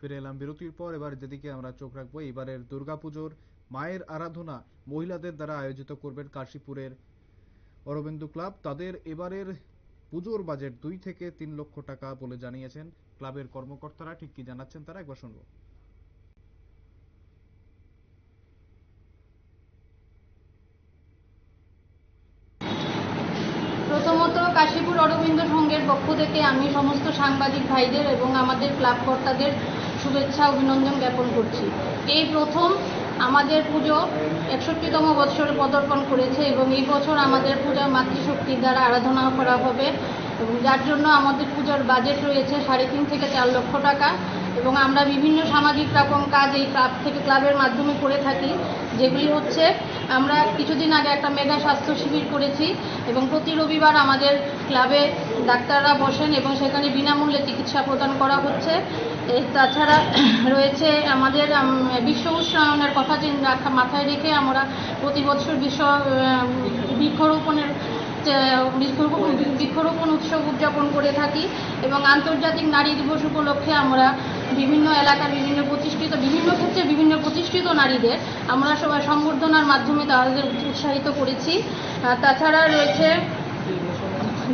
ফিরে এলাম বিরতির পর এবার যেদিকে আমরা চোখ রাখব এবারের দুর্গাপুজোর মায়ের আরাধনা মহিলাদের দ্বারা আয়োজিত করবেন কাশীপুরের অরবিন্দু ক্লাব। তাদের এবারের পুজোর বাজেট দুই থেকে তিন লক্ষ টাকা বলে জানিয়েছেন ক্লাবের কর্মকর্তারা। ঠিক কি জানাচ্ছেন তারা একবার শুনব। প্রথমত কাশীপুর অরবিন্দ সংঘের পক্ষ থেকে আমি সমস্ত সাংবাদিক ভাইদের এবং আমাদের ক্লাব কর্তাদের শুভেচ্ছা, অভিনন্দন জ্ঞাপন করছি। এই প্রথম আমাদের পুজো একষট্টিতম বৎসরে পদার্পণ করেছে এবং এই বছর আমাদের পূজা মাতৃশক্তির দ্বারা আরাধনা করা হবে এবং যার জন্য আমাদের পূজার বাজেট রয়েছে সাড়ে তিন থেকে চার লক্ষ টাকা এবং আমরা বিভিন্ন সামাজিক রকম কাজ এই ক্লাব থেকে ক্লাবের মাধ্যমে করে থাকি, যেগুলি হচ্ছে আমরা কিছুদিন আগে একটা মেগা স্বাস্থ্য শিবির করেছি এবং প্রতি রবিবার আমাদের ক্লাবে ডাক্তাররা বসেন এবং সেখানে বিনামূল্যে চিকিৎসা প্রদান করা হচ্ছে। তাছাড়া রয়েছে আমাদের বিশ্ব উষ্ণায়নের কথা রাখা, মাথায় রেখে আমরা প্রতি বছর বিশ্ব বৃক্ষরোপণের বৃক্ষরোপণ বৃক্ষরোপণ উৎসব উদযাপন করে থাকি এবং আন্তর্জাতিক নারী দিবস উপলক্ষে আমরা বিভিন্ন এলাকার বিভিন্ন প্রতিষ্ঠিত, বিভিন্ন ক্ষেত্রে বিভিন্ন প্রতিষ্ঠিত নারীদের আমরা সবাই সম্বর্ধনার মাধ্যমে তাদের উৎসাহিত করেছি। তাছাড়া রয়েছে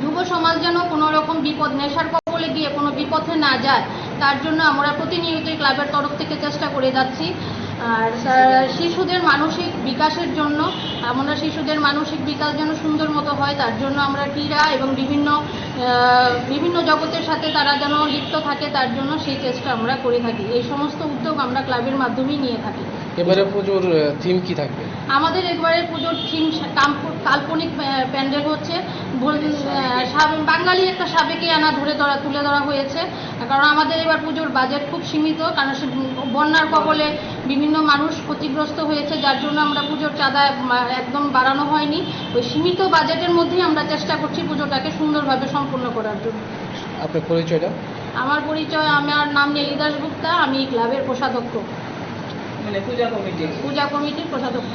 যুব সমাজ যেন কোনো রকম বিপদ, নেশার কবলে গিয়ে কোনো বিপথে না যায়। তার জন্য আমরা প্রতিনিয়তই ক্লাবের তরফ থেকে চেষ্টা করে যাচ্ছি। আর শিশুদের মানসিক বিকাশের জন্য, আমরা শিশুদের মানসিক বিকাশ যেন সুন্দর মতো হয়, তার জন্য আমরা ক্রীড়া এবং বিভিন্ন বিভিন্ন জগতের সাথে তারা যেন লিপ্ত থাকে তার জন্য সেই চেষ্টা আমরা করে থাকি। এই সমস্ত উদ্যোগ আমরা ক্লাবের মাধ্যমেই নিয়ে থাকি। এবারে পুজোর থিম কি থাকবে? আমাদের একবারে পুজোর থিম কাল্পনিক প্যান্ডেল হচ্ছে বাঙালি একটা সাবেকি আনা ধরে ধরা তুলে ধরা হয়েছে। কারণ আমাদের এবার পুজোর বাজেট খুব সীমিত কারণ সে বন্যার কবলে বিভিন্ন মানুষ ক্ষতিগ্রস্ত হয়েছে যার জন্য আমরা পুজোর চাঁদা একদম বাড়ানো হয়নি। ওই সীমিত বাজেটের মধ্যেই আমরা চেষ্টা করছি পুজোটাকে সুন্দরভাবে সম্পূর্ণ করার জন্য আপনার পরিচয়টা? আমার পরিচয় আমার নাম নীলি দাসগুপ্তা আমি ক্লাবের কোষাধ্যক্ষ। মানে পূজা কমিটি। পূজা কমিটির কোষাধ্যক্ষ।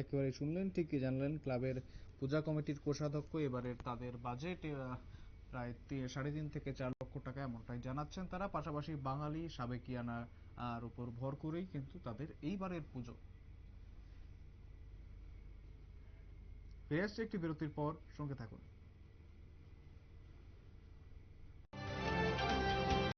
একেবারে শুনলেন ঠিক কি জানলেন ক্লাবের পূজা কমিটির কোষাধ্যক্ষ এবারের তাদের বাজেট প্রায় সাড়ে তিন থেকে চার লক্ষ টাকা এমনটাই জানাচ্ছেন তারা। পাশাপাশি বাঙালি সাবেকিয়ানা আর উপর ভর করেই কিন্তু তাদের এইবারের পুজো। ফিরে আসছে একটি বিরতির পর সঙ্গে থাকুন।